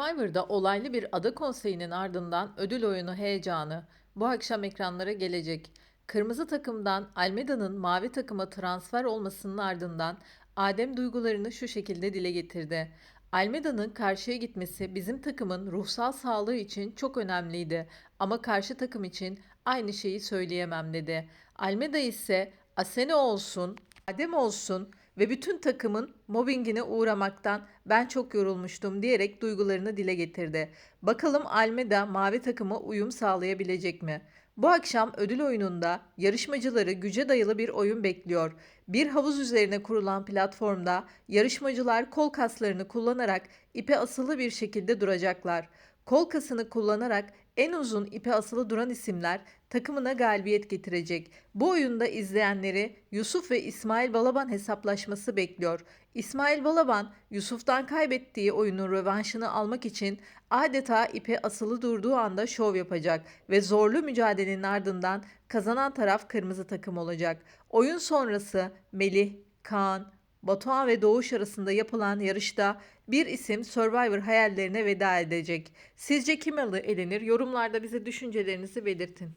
Survivor'da olaylı bir ada konseyinin ardından ödül oyunu heyecanı bu akşam ekranlara gelecek. Kırmızı takımdan Almeda'nın mavi takıma transfer olmasının ardından Adem duygularını şu şekilde dile getirdi. Almeda'nın karşıya gitmesi bizim takımın ruhsal sağlığı için çok önemliydi ama karşı takım için aynı şeyi söyleyemem dedi. Almeda ise Asene olsun, Adem olsun ve bütün takımın mobbingine uğramaktan ben çok yorulmuştum diyerek duygularını dile getirdi. Bakalım Almeda mavi takıma uyum sağlayabilecek mi? Bu akşam ödül oyununda yarışmacıları güce dayalı bir oyun bekliyor. Bir havuz üzerine kurulan platformda yarışmacılar kol kaslarını kullanarak ipe asılı bir şekilde duracaklar. Kol kasını kullanarak en uzun ipe asılı duran isimler takımına galibiyet getirecek. Bu oyunda izleyenleri Yusuf ve İsmail Balaban hesaplaşması bekliyor. İsmail Balaban, Yusuf'tan kaybettiği oyunun rövanşını almak için adeta ipe asılı durduğu anda şov yapacak ve zorlu mücadelenin ardından kazanan taraf kırmızı takım olacak. Oyun sonrası Melih, Kaan, Batuhan ve Doğuş arasında yapılan yarışta bir isim Survivor hayallerine veda edecek. Sizce kim elenir? Yorumlarda bize düşüncelerinizi belirtin.